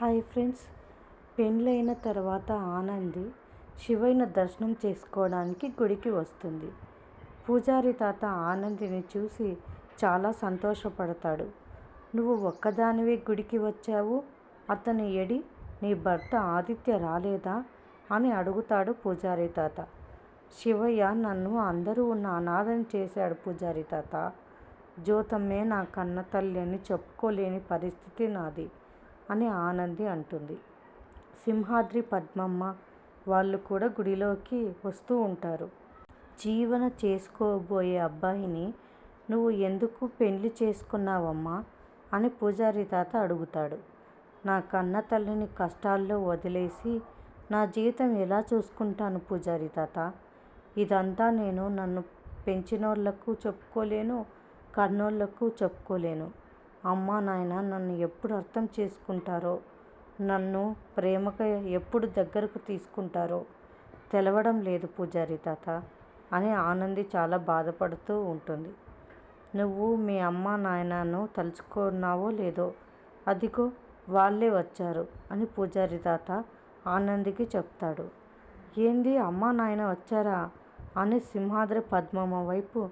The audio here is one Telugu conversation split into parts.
Hi friends. పెండ్లైన తర్వాత ఆనంది శివైన దర్శనం చేసుకోవడానికి గుడికి వస్తుంది. పూజారి తాత ఆనందిని చూసి చాలా సంతోషపడతాడు. నువ్వు ఒక్కదానివే గుడికి వచ్చావు? అతని ఎడి నీ భర్త ఆదిత్య రాలేదా? అని అడుగుతాడు పూజారి తాత. శివయ్య నన్ను అందరూ ఉన్న అనాథం చేశాడు పూజారి తాత. జ్యోతమ్మే నా కన్న తల్లి అని చెప్పుకోలేని పరిస్థితి నాది. అని ఆనంది అంటుంది. సింహాద్రి పద్మమ్మ వాళ్ళు కూడా గుడిలోకి వస్తూ ఉంటారు. జీవన చేసుకోబోయే అబ్బాయిని నువ్వు ఎందుకు పెళ్ళి చేసుకున్నావమ్మా? అని పూజారి తాత అడుగుతాడు. నా కన్న తల్లిని కష్టాల్లో వదిలేసి నా జీవితం ఎలా చూసుకుంటాను పూజారి తాత? ఇదంతా నేను నన్ను పెంచినోళ్ళకు చెప్పుకోలేను కన్నోళ్ళకు చెప్పుకోలేను. అమ్మ నాయన నన్ను ఎప్పుడు అర్థం చేసుకుంటారో? నన్ను ప్రేమగా ఎప్పుడు దగ్గరకు తీసుకుంటారో? తెలవడం లేదు పూజారి తాత అని ఆనంది చాలా బాధపడుతూ ఉంటుంది. నువ్వు మీ అమ్మ నాయనను తలుచుకున్నావో లేదో అదిగో వాళ్ళే వచ్చారు అని పూజారి తాత ఆనందికి చెప్తాడు. ఏంది అమ్మ నాయన వచ్చారా? అని సింహాద్రి పద్మమ్మ వైపు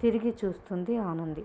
తిరిగి చూస్తుంది ఆనంది.